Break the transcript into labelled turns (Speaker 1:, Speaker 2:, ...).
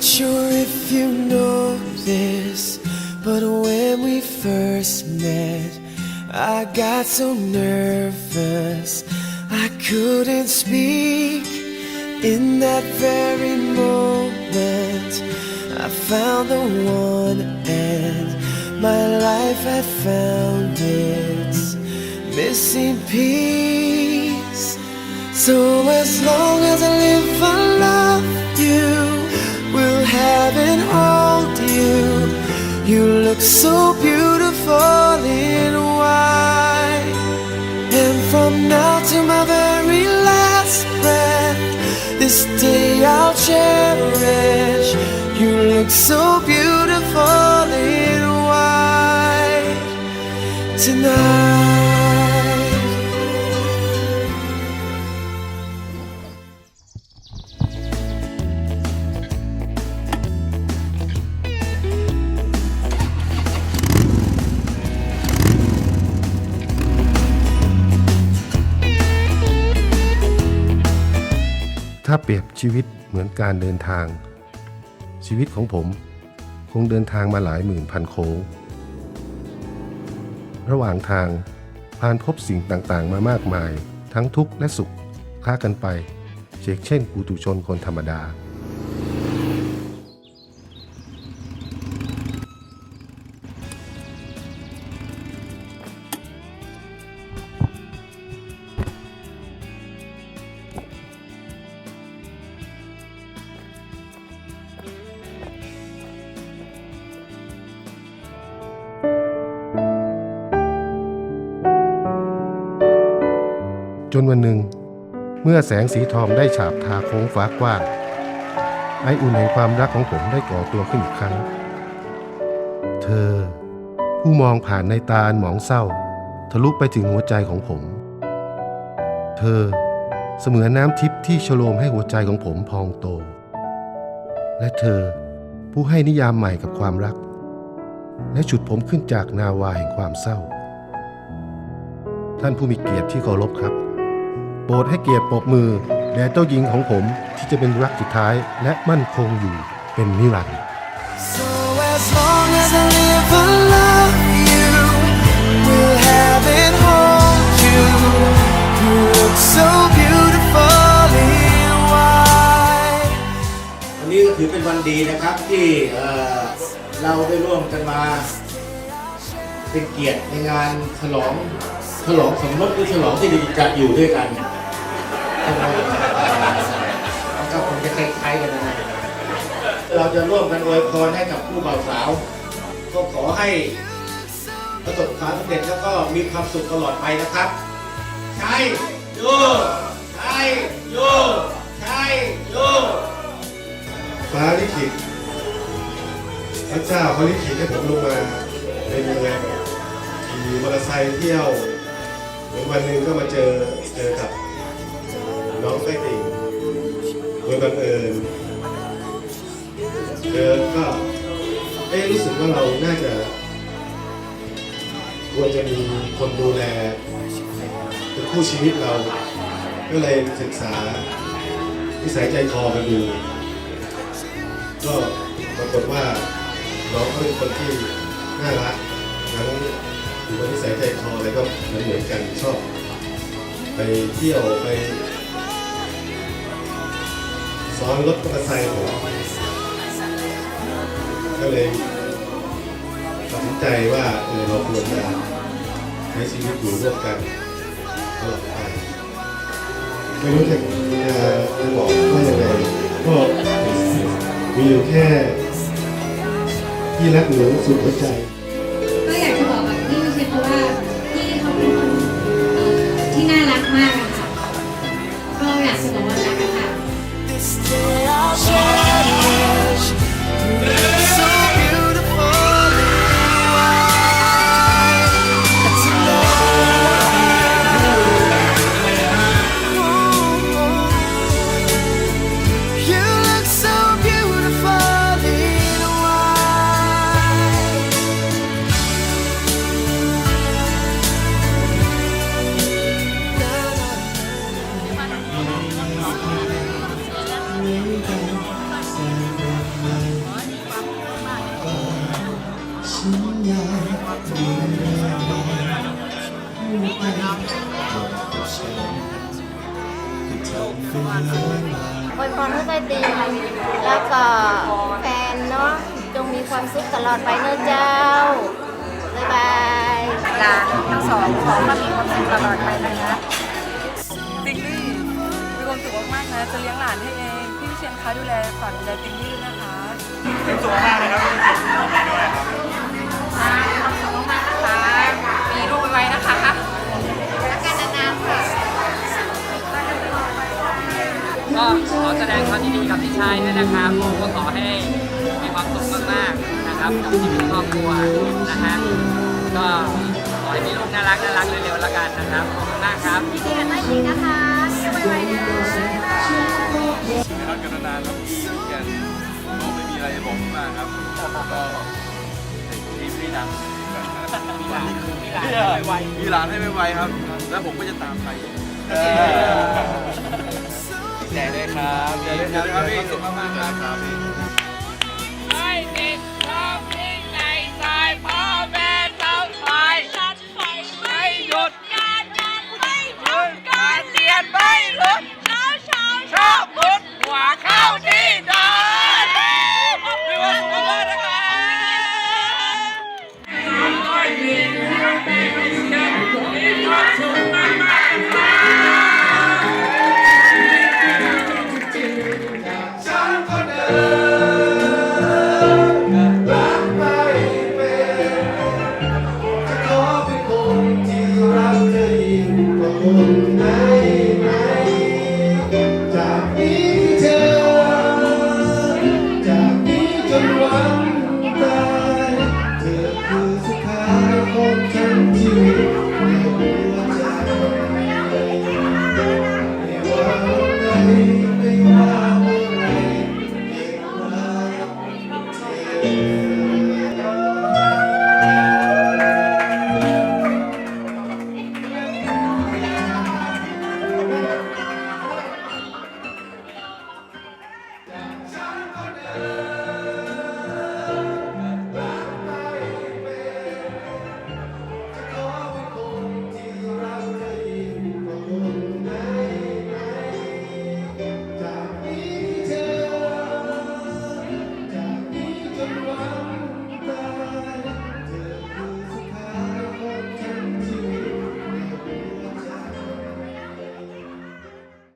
Speaker 1: Not sure if you know this, but when we first met, I got so nervous I couldn't speak. In that very moment, I found the one, and my life had found its missing piece. So as long as I live, I love and hold you. You look so beautiful in white. And from now to my very last breath, this day I'll cherish. You look so beautiful in white tonight.
Speaker 2: ถ้าเปรียบชีวิตเหมือนการเดินทาง ชีวิตของผม คงเดินทางมาหลายหมื่นพันโค้ง ระหว่างทางผ่านพบสิ่งต่างๆ มามากมาย ทั้งทุกข์และสุขค้ากันไปเช่นเช่นปุตุชนคนธรรมดา นวันหนึ่ง เมื่อแสงสีทองได้ฉาบทาโค้งฟ้ากว้าง ไออุ่นแห่งความรักของผมได้ก่อตัวขึ้นอีกครั้ง เธอ ผู้มองผ่านในตาอันหมองเศร้า ทะลุไปถึงหัวใจของผม เธอ เสมือนน้ำทิพย์ที่ชโลมให้หัวใจของผมพองโต และเธอผู้ให้นิยามใหม่กับความรัก และฉุดผมขึ้นจากนาวาแห่งความเศร้า ท่านผู้มีเกียรติที่เคารพครับ โปรดให้เกียรติปรบมือแด่เจ้าหญิงของผมที่จะเป็นรักสุดท้ายและมั่นคงอยู่เป็นนิรันดร์
Speaker 1: So as long as I live, I love you. Will have and hold you. You look so beautiful in white.
Speaker 3: วันนี้ก็ถือเป็นวันดีนะครับที่เอ่อเราได้ร่วมกันมา เป็นเกียรติในงานฉลองฉลองสมรสหรือฉลองที่จะอยู่ด้วยกันใช่ไหมก็คงจะคล้ายๆกันนะเราจะร่วมกันอวยพรให้กับผู้บ่าวสาว ก็ขอให้ประสบความสำเร็จแล้วก็มีความสุขตลอดไปนะครับ ใช่โยใช่โยใช่โย
Speaker 2: ฟ้าลิขิตพระเจ้าเขาลิขิตให้ผมลงมาในเมืองขี่ม อเตอร์ไซค์เที่ยวหมือนวันหนึ่งก็มาเจอเจอกับน้องไส้ติ่งโดยบังเอิญเจอก็เอ๊รู้สึกว่าเราน่าจะควรจะมีคนดูแลเป็นคู่ชีวิตเรา ก็เลยศึกษานิสัยใจคอกันดู ก็ปรากฏว่าน้องเขาเป็นคนที่น่ารักทั้ง อยู่บนนิสัยใจคออะไรก็เหมือนเหมือนกันชอบ ไปเที่ยวไปซ้อนรถมอเตอร์ไซค์ผมก็เลยตัดสินใจว่าเออเราควรจะใช้ชีวิตอยู่ร่วมกันตลอดไปไม่รู้จะจะจะบอกว่ายังไงก็มีอยู่แค่ที่รักหนูสุดหัวใจ
Speaker 4: ที่ อกกับ
Speaker 5: ฉันให้เธอเป็นเรื่องราว
Speaker 6: ยพรให้ได้ดีแล้วก็แฟนเนาะจงมีความสุขตลอดไปเนอะเจ้า บ๊ายบาย
Speaker 7: ลานทั้งสองขอให้มีความสุขตลอดไปนะคะ
Speaker 8: ติงลี่มีความสุขมากๆนะ จะเลี้ยงหลานให้เอง พี่วิเชียนคะดูแลฝากดูแลติงลี่ด้วยนะคะ
Speaker 7: ความสุขมากๆนะคะมี ก็
Speaker 9: ขอแสดงความยินดีกับพี่ชายด้วยนะครับผมก็ขอให้มีความสุขมากๆนะครับกับชีวิตครอบครัวนะฮะก็ขอให้มีลูกน่ารักน่ารักเร็วๆแล้วกันนะครับขอบคุณมากครับ
Speaker 6: ยินดีกับน้อยหญิงนะคะที่ไวๆนะ
Speaker 1: รักกันนานๆครับพี่แกนก็ไม่มีอะไรจะบอกมากครับก็ทีมที่ดังมีหลานมีหลานให้ไวๆครับ แล้วผมก็จะตามไป แต่ด้วยครับแต่ด้วยครับพี่สุขมากๆครับ